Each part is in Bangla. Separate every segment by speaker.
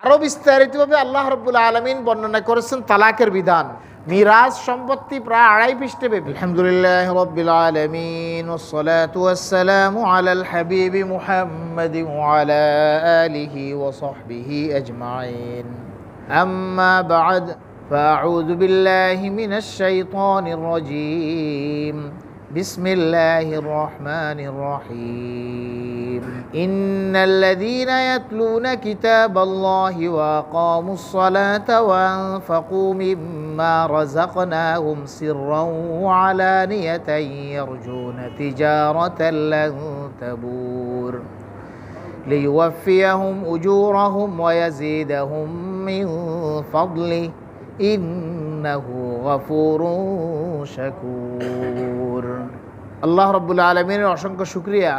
Speaker 1: আরো বিস্তারিতভাবে আল্লাহ রব্বুল্লা আলমিন বর্ণনা করেছেন তালাকের বিধান মিরাজ সম্পত্তি প্রায় আড়াই পৃষ্ঠে ব্যাপী আলহামদুলিল্লাহ রব্বিল আলমিন والصلاة والسلام على الحبيب محمد وعلى آله وصحبه أجمعين أما بعد فأعوذ بالله من الشيطان الرجيم بسم الله الرحمن الرحيم إن الذين يتلون كتاب الله وأقاموا الصلاة وأنفقوا مما رزقناهم سرا وعلانية يرجون تجارة لن تبور ليوفيهم أجورهم ويزيدهم من فضله ইন্নাহু গফুরুন শাকুর। আল্লাহ রব্বুল আলমিনের অসংখ্য শুক্রিয়া।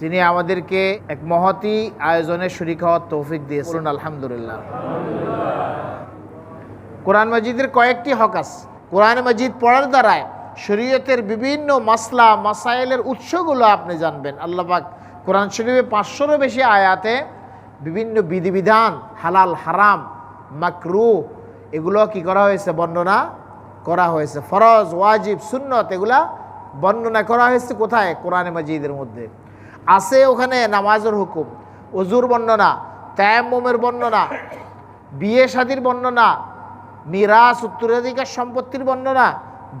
Speaker 1: তিনি আমাদেরকে এক মহতি আয়োজনে শরিক হওয়ার তৌফিক দিয়েছেন, আলহামদুলিল্লাহ। কোরআন মাজিদের কয়েকটি হকাস কোরআন মাজিদ পড়ার দ্বারায় শরীয়তের বিভিন্ন মাসলা, মাসাইলের উৎসগুলো আপনি জানবেন। আল্লাহবাক কোরআন শরীফে পাঁচশোরও বেশি আয়াতে বিভিন্ন বিধিবিধান, হালাল, হারাম, মাকরু এগুলো কি করা হয়েছে? বর্ণনা করা হয়েছে। ফরজ, ওয়াজিব, সুন্নত এগুলা বর্ণনা করা হয়েছে কোথায়? কোরআনে মাজিদের মধ্যে। আছে ওখানে নামাজের হুকুম অজুর বর্ণনা, তায়াম্মুমের বর্ণনা, বিয়ে শাদির বর্ণনা মিরাস উত্তরাধিকার সম্পত্তির বর্ণনা,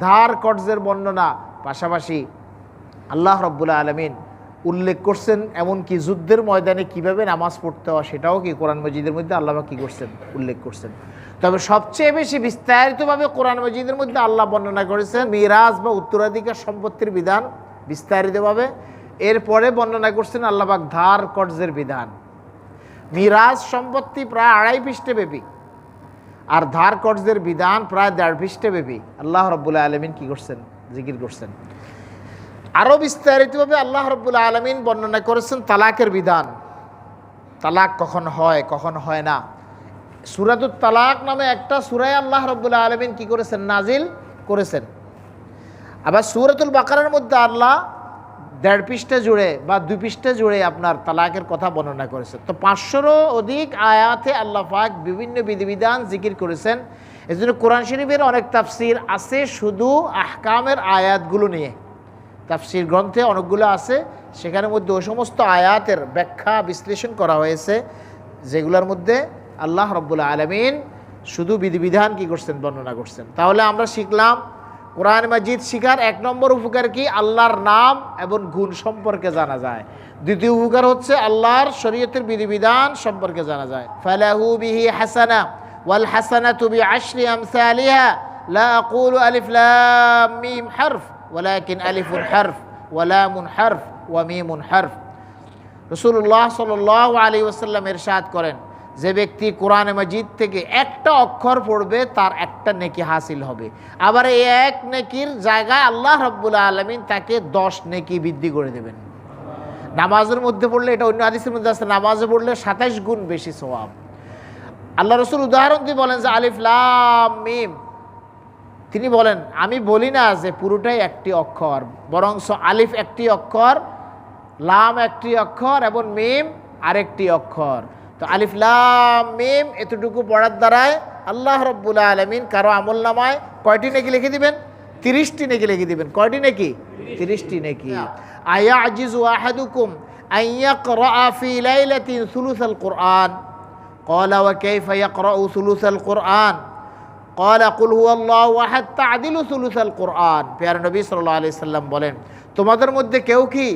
Speaker 1: ধার কর্জের বর্ণনা। পাশাপাশি আল্লাহ রব্বুল্লা আলমিন উল্লেখ করছেন এমনকি যুদ্ধের ময়দানে কীভাবে নামাজ পড়তে হয় সেটাও কি কোরআন মজিদের মধ্যে আল্লাহ কি করছেন? উল্লেখ করছেন। তবে সবচেয়ে বেশি বিস্তারিতভাবে কোরআন মজিদের মধ্যে আল্লাহ বর্ণনা করেছেন মিরাজ বা উত্তরাধিকার সম্পত্তির বিধান বিস্তারিতভাবে। এরপরে বর্ণনা করছেন আল্লাহবাক ধার কর্জের বিধান। মিরাজ সম্পত্তি প্রায় আড়াই পৃষ্ঠে ব্যাপী। আর ধার কর্জের বিধান প্রায় দেড় পৃষ্ঠে ব্যাপী। আল্লাহ রব্বুল্লাহ আলমিন কি করছেন? জিকির করছেন। আরও বিস্তারিতভাবে আল্লাহ রব্বুল্লাহ আলমিন বর্ণনা করেছেন তালাকের বিধান। তালাক কখন হয় কখন হয় না। সুরাতুত তালাক নামে একটা সুরায় আল্লাহ রব্বুল্লাহ আলমিন কি করেছেন? নাজিল করেছেন। আবার সুরাতুল বাকারের মধ্যে আল্লাহ দেড় পৃষ্ঠে জুড়ে বা দুই পৃষ্ঠে জুড়ে আপনার তালাকের কথা বর্ণনা করেছেন তো পাঁচশোরও অধিক আয়াতে আল্লাহ পাক বিভিন্ন বিধিবিধান জিকির করেছেন। এই জন্য কোরআন শরীফের অনেক তাফসির আছে শুধু আহকামের আয়াতগুলো নিয়ে। তাফসির গ্রন্থে অনেকগুলো আছে, সেখানের মধ্যে ওই সমস্ত আয়াতের ব্যাখ্যা বিশ্লেষণ করা হয়েছে, যেগুলোর মধ্যে আল্লাহ রব্বুল্লা আলমিন শুধু বিধিবিধান কি করছেন, বর্ণনা করছেন। তাহলে আমরা শিখলাম কোরআন মাজিদ শিখার এক নম্বর উপকার কি? আল্লাহর নাম এবং গুণ সম্পর্কে জানা যায়। দ্বিতীয় উপকার হচ্ছে আল্লাহর শরীয়তের বিধিবিধান সম্পর্কে জানা যায়। ফালাহু বিহি হাসানা ওয়াল হাসানা তুবি আশরি আমসালিহা, লা আকুলু আলিফ লাম মিম হারফ, ওয়ালাকিন আলিফুন হারফ ওয়ালামুন হারফ ওয়ামিমুন হারফ। রাসূলুল্লাহ সাল্লাল্লাহু আলাইহি ওসাল্লাম ইরশাদ করেন যে ব্যক্তি কোরআন মজিদ থেকে একটা অক্ষর পড়বে, তার একটা নেকি হাসিল হবে। আবার এই এক নেকির জায়গায় আল্লাহ রব্বুল আলমিন তাকে দশ নেকি বৃদ্ধি করে দেবেন। নামাজের মধ্যে পড়লে, এটা অন্য আদিসের মধ্যে আছে, নামাজে পড়লে সাতাইশ গুণ বেশি সোয়াব আল্লাহ রসুল উদাহরণ দিয়ে বলেন যে আলিফ লাম মিম। তিনি বলেন, আমি বলি না যে পুরোটাই একটি অক্ষর বরং আলিফ একটি অক্ষর, লাম একটি অক্ষর এবং মিম আরেকটি অক্ষর। তো আলিফ লাম মিম এতটুকু পড়ার দ্বারায় আল্লাহ রব্বুল্লা আলমিন কারো আমল নামায় কয়টি নেকি লিখে দিবেন তিরিশটি নেকি লিখে দিবেন কয়টি নেকি তিরিশটি নেকি আয়া আজিজু আহাদুকুম আইয়া ফি লাইলাতিন সুলুসাল কোরআন قال وكيف يقرأ ثلث القرآن قال قل هو الله احد تعدل ثلث القرآن পেয়ার নবী সাল্লাল্লাহু আলাইহি সাল্লাম বলেন তোমাদের মধ্যে কেউ কি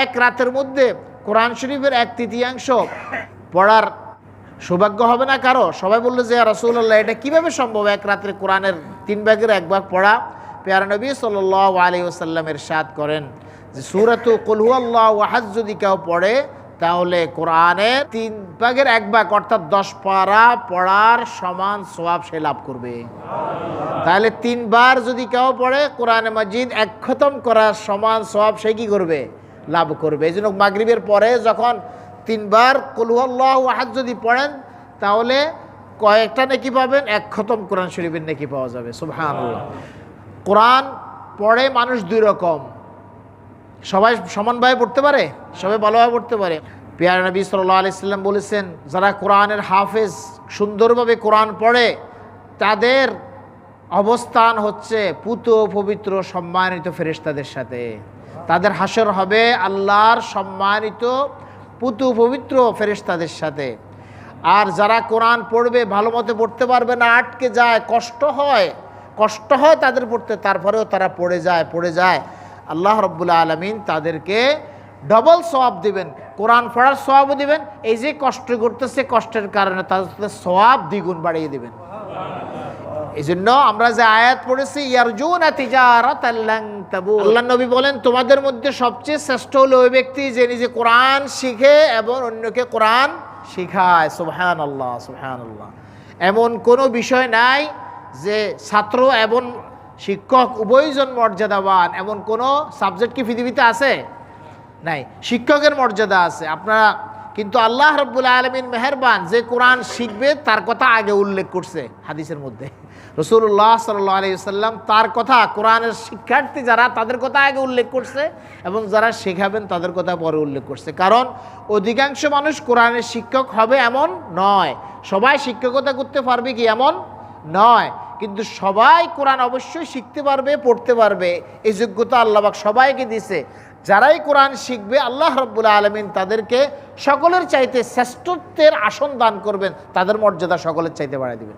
Speaker 1: এক রাতের মধ্যে কোরআন শরীফের এক তৃতীয়াংশ পড়ার সৌভাগ্য হবে না কারও? সবাই বলল যে রসুল্লাহ এটা কীভাবে সম্ভব? এক রাত্রে কোরআনের তিন ভাগের এক ভাগ পড়া? পেয়ার নবী সাল্লাল্লাহু আলাইহি ওয়াসাল্লামের সাদ করেন যে, সূরাতু কুল হুয়াল্লাহু আহাদ, যদি কেউ পড়ে, তাহলে কোরআনে তিন ভাগের এক ভাগ, অর্থাৎ দশ পারা পড়ার সমান সোয়াব সে লাভ করবে। তাহলে তিনবার যদি কেউ পড়ে, কোরআনে মজিদ এক খতম করার সমান সোয়াব সে কী করবে? লাভ করবে। এই জন্য মাগরিবের পরে যখন তিনবার কলুয়াল্লাহ আহাদ যদি পড়েন, তাহলে কয়েকটা নেকি পাবেন, এক খতম কোরআন শরীফের নেকি পাওয়া যাবে সুবহান কোরআন পড়ে মানুষ দুই রকম। সবাই সমানভাবে পড়তে পারে, সবাই ভালোভাবে পড়তে পারে। পিয়ার নবী সাল্লাহ আলাইসাল্লাম বলেছেন, যারা কোরআনের হাফেজ, সুন্দরভাবে কোরআন পড়ে, তাদের অবস্থান হচ্ছে পুত পবিত্র সম্মানিত ফেরেশতাদের সাথে। তাদের হাসর হবে আল্লাহর সম্মানিত পুতু পবিত্র ফেরেশতাদের সাথে। আর যারা কোরআন পড়বে, ভালো মতো পড়তে পারবে না, আটকে যায়, কষ্ট হয় কষ্ট হয় তাদের পড়তে, তারপরেও তারা পড়ে যায় পড়ে যায়। আল্লাহ রব্বুল্লা আলমিন তাদেরকে ডবল সোয়াব দিবেন। কোরআন পড়ার সোয়াবও দিবেন, এই যে কষ্ট করতেছে, কষ্টের কারণে তাদের সোয়াব দ্বিগুণ বাড়িয়ে দিবেন। এই জন্য আমরা যে আয়াত পড়েছি আল্লাহ নবী বলেন, তোমাদের মধ্যে সবচেয়ে শ্রেষ্ঠ হলো ওই ব্যক্তি যে নিজে কোরআন শিখে এবং অন্যকে কোরআন শিখায়। সুবহান আল্লাহ সুবহান আল্লাহ এমন কোনো বিষয় নাই যে ছাত্র এবং শিক্ষক উভয়জন মর্যাদাবান। এমন কোনো সাবজেক্ট কি পৃথিবীতে আছে? নাই। শিক্ষকের মর্যাদা আছে। আপনারা কিন্তু আল্লাহ রব্বুল আলমিন মেহরবান যে কোরআন শিখবে, তার কথা আগে উল্লেখ করছে হাদিসের মধ্যে। রসুল্লাহ সাল্লাহ আলি সাল্লাম তার কথা কোরআনের শিক্ষার্থী যারা, তাদের কথা আগে উল্লেখ করছে এবং যারা শেখাবেন তাদের কথা পরে উল্লেখ করছে। কারণ অধিকাংশ মানুষ কোরআনের শিক্ষক হবে এমন নয়। সবাই শিক্ষকতা করতে পারবে কি এমন নয়। কিন্তু সবাই কোরআন অবশ্যই শিখতে পারবে, পড়তে পারবে। এই যোগ্যতা আল্লাহবাক সবাইকে দিছে যারাই কোরআন শিখবে, আল্লাহ রব্বুল আলমিন তাদেরকে সকলের চাইতে শ্রেষ্ঠত্বের আসন দান করবেন। তাদের মর্যাদা সকলের চাইতে বাড়ায় দিবেন।